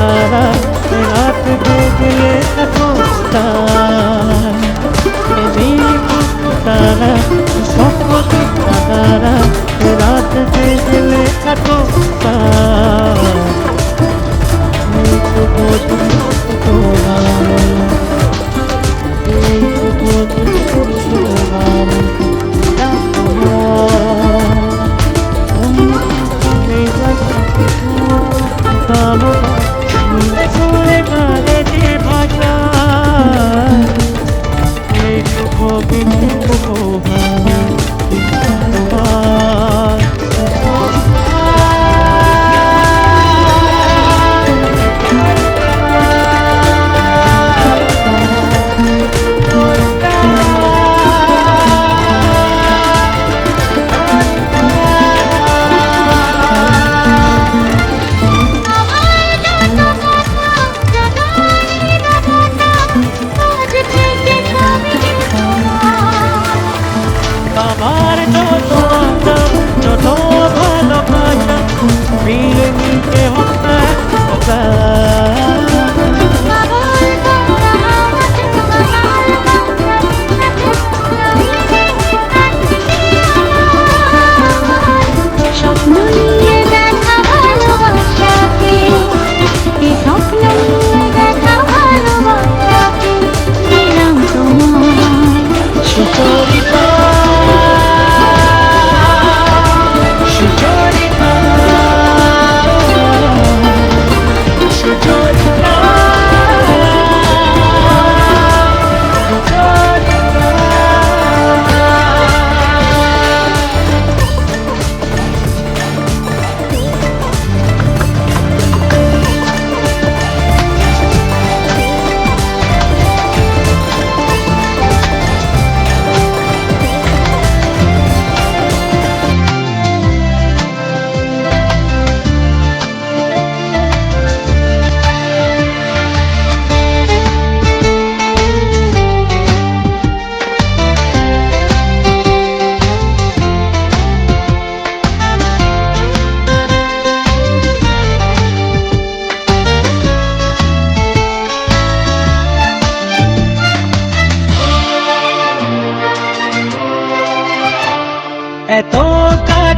সারা রাত ডুবিয়ে থাকো তারা সকল তারা রাত ডুবিয়ে থাকো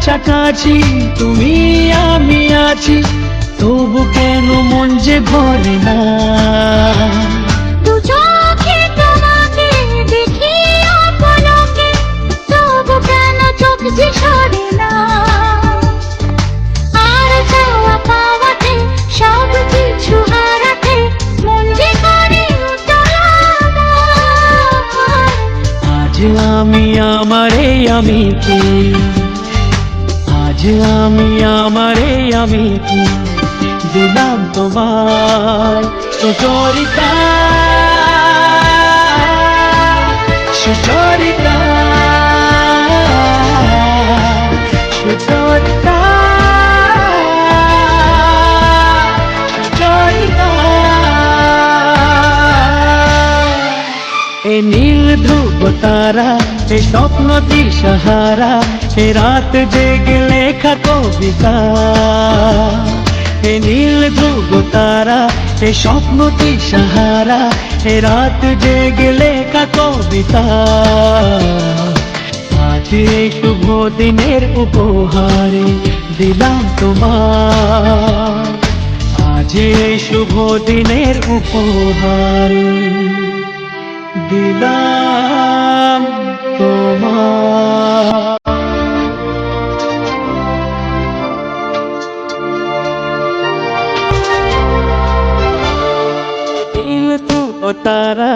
কাছাকাছি তুমি আমি আছি। তবু কেন মন যে ভরে না? আমি আমারে আমি কি? আজ আমি আমারে আমি দিলাম সুচরিতা। সুচরিতা। সুচরিতা। সুচরিতা। এ নীল ধ্রুব তারা এ স্বপ্ন দিশাহারা, এ রাত জেগে লেখা কবিতা। এ নীল ধ্রুব তারা, এ স্বপ্ন দিশাহারা, এ রাত জেগে লেখা কবিতা। আজ এই শুভ দিনের উপহারে দিলাম তোমার। আজ এই শুভ দিনের উপহারে। দিলাম তোমার। তারা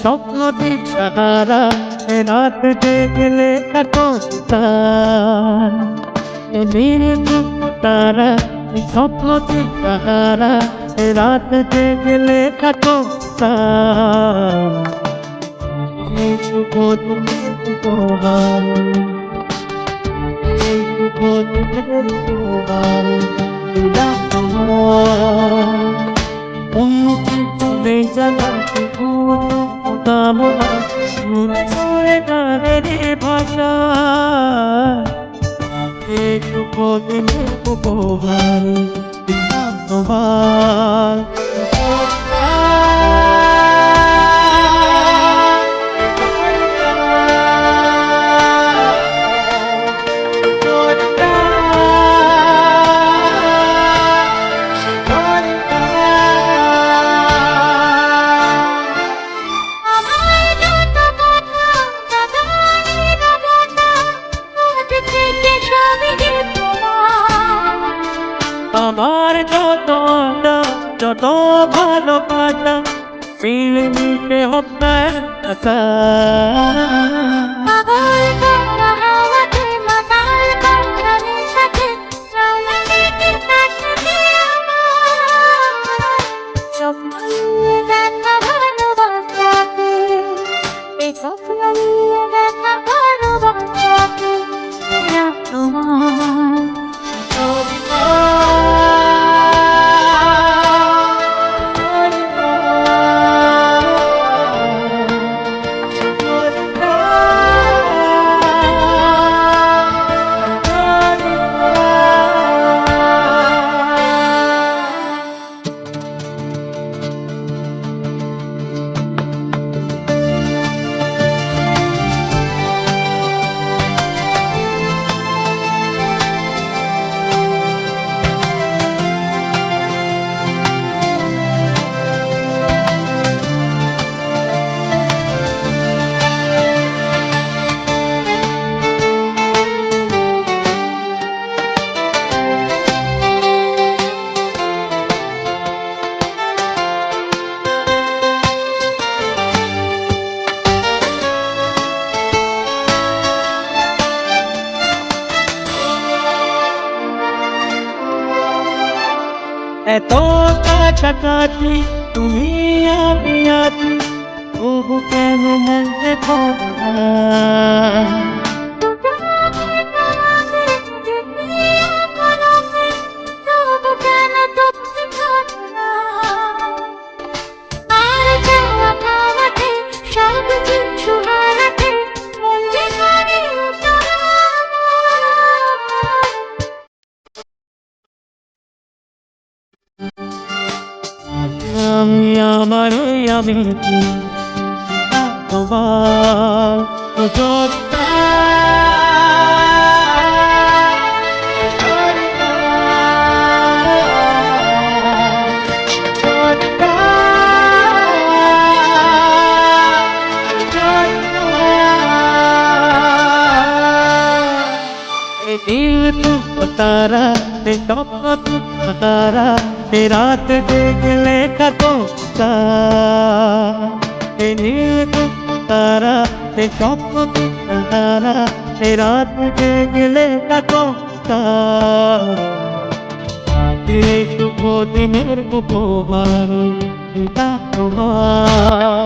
স্বপ্ন দিশাহারা এ রাত জেগেলে কাটো তার। স্বপ্ন দিশাহারা এ রাত জেগেলে কাটো এই শুভ দিনের উপহার তোমার তোমার কত ভালোবাসা মিলেমিশে হবে Thank করা এত কাছাকাছি তুমি আমি আছি। তবু কেন মনে পড়া আমি আমার আমি তোমার তারা তে তপ্ত তারা এ রাত দেখলে কত এ নীল তারা, এ স্বপ্ন তারা, এ রাত দেখলে কত শুভ দিনের উপবার তোমার।